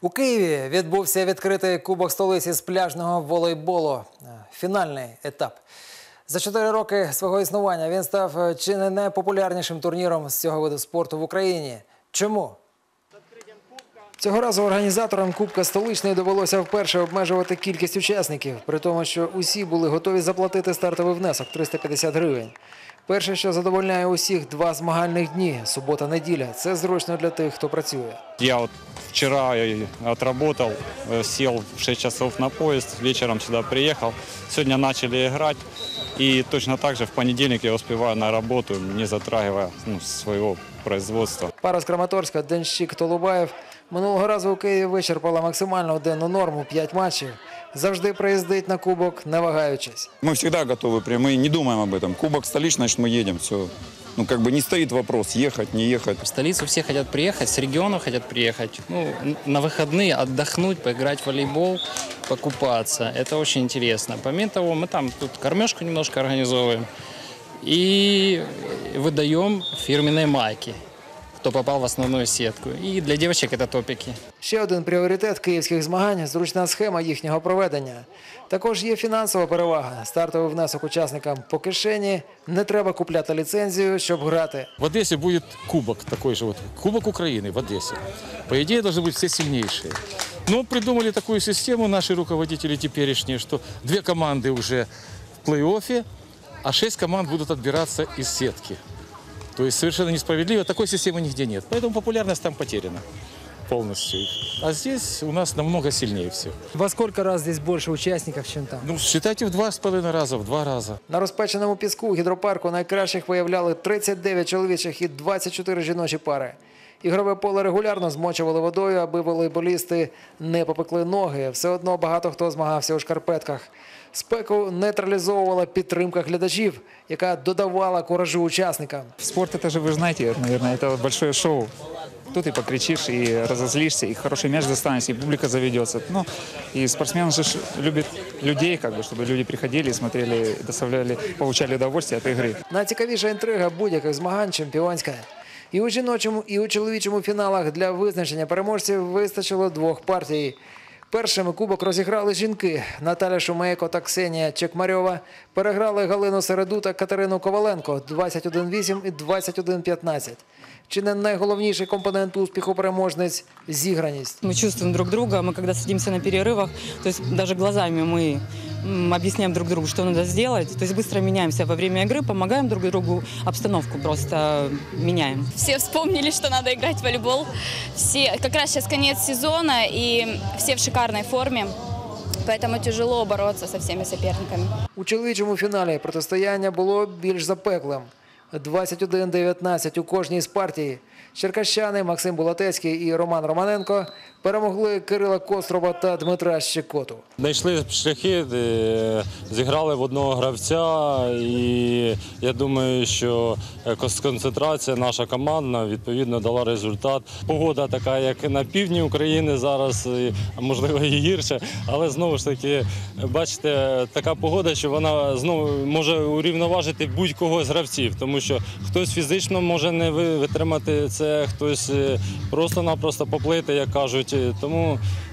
У Києві відбувся відкритий кубок столиці з пляжного волейболу. Е, Фінальний етап. За чотири роки свого існування він став е, чи не найпопулярнішим турніром з цього виду спорту в Україні. Чому? Цього разу організаторам Кубка столичної довелося вперше обмежувати кількість учасників, при тому, що усі були готові заплатити стартовий внесок 350 гривень. Перше, що задовольняє усіх, два змагальних дні субота-неділя. Це зручно для тих, хто працює. Я от вчора отработал, э, сел в 6 часов на поезд, вечером сюда приехал. Сегодня начали играть. И точно так же в понедельник я успеваю на работу, не затрагивая ну, своего производства. Пара з Краматорська, Денщик Толубаєв минулого разу у Києві вичерпала максимальну денну норму 5 матчів. Завжди приїздить на кубок, не вагаючись. Мы всегда готовы, прям мы не думаем об этом. Кубок столичный, значит, мы едем, все. Ну, как бы не стоит вопрос, ехать, не ехать. В столицу все хотят приехать, с регионов хотят приехать. Ну, н- на выходные отдохнуть, поиграть в волейбол, покупаться. Это очень интересно. Помимо того, мы там тут кормежку немножко организовываем и выдаем фирменные майки, кто попал в основную сетку. И для девочек это топики. Ще один пріоритет київських змагань зручна схема їхнього проведення. Також є фінансова перевага. Стартовий внесок учасникам по кишені. Не треба купляти ліцензію, щоб грати. В Одессе будет кубок такой же вот, кубок Украины в Одессе. По идее должны быть все сильнейшие. Но придумали такую систему наши руководители теперешние, что две команды уже в плей-оффе, а шесть команд будут отбираться из сетки. То есть совершенно несправедливо, такой системы нигде нет. Поэтому популярность там потеряна полностью. А здесь у нас намного сильнее все. Во сколько разів здесь більше учасників, ніж там? Ну, считайте в два с половиной раза, в два раза. На розпеченому піску гідропарку найкращих виявляли 39 чоловічих і 24 жіночі пари. Ігрове поле регулярно змочували водою, аби волейболісти не попекли ноги. Все одно багато хто змагався у шкарпетках. Спеку нейтралізовувала підтримка глядачів, яка додавала куражу учасникам. Спорт это же, вы же знаете, наверное, это большое шоу. Тут и покричишь, и разозлишься, и хороший мяч достанешь, и публика заведется. Ну, и спортсмен же ж любит людей, как бы, чтобы люди приходили, смотрели, доставляли, получали удовольствие от игры. Найцікавіша інтрига будь-яких змагань чемпіонська. І у жіночому, і у чоловічому фіналах для визначення переможців вистачило двох партій. Першими кубок розіграли жінки. Наталя Шумейко та Ксенія Чекмарьова переграли Галину Середу та Катерину Коваленко 21-8 і 21-15. Чи не найголовніший компонент успіху переможниць зіграність. Мы чувствуем друг друга, мы когда садимся на перерывах, то есть даже глазами мы м, объясняем друг другу, что надо сделать, то есть быстро меняемся во время игры, помогаем друг другу, обстановку просто меняем. Все вспомнили, что надо играть в волейбол. Все, как раз сейчас конец сезона, и все в шикарной форме. Поэтому тяжело бороться со всеми соперниками. У чоловічому фіналі протистояння було більш запеклим. 21-19 у кожній з партій. Черкащани Максим Булатецький і Роман Романенко перемогли Кирила Кострова та Дмитра Щекоту. Знайшли шляхи, е, зіграли в одного гравця, і я думаю, що е, концентрація наша командна відповідно дала результат. Погода така, як на півдні України зараз, можливо і гірше, але знову ж таки, бачите, така погода, що вона знову може урівноважити будь-кого з гравців, тому що хтось фізично може не витримати це, хтось е, просто-напросто поплити, як кажуть. Тому е,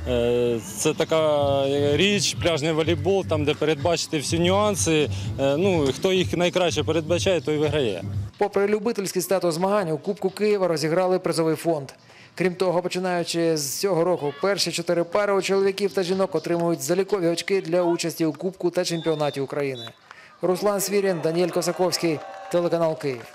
це така е, річ, пляжний волейбол, там де передбачити всі нюанси. Е, Ну хто їх найкраще передбачає, той виграє. Попри любительський статус змагань, у Кубку Києва розіграли призовий фонд. Крім того, починаючи з цього року, перші чотири пари у чоловіків та жінок отримують залікові очки для участі у Кубку та чемпіонаті України. Руслан Свірін, Даніель Косаковський, телеканал Київ.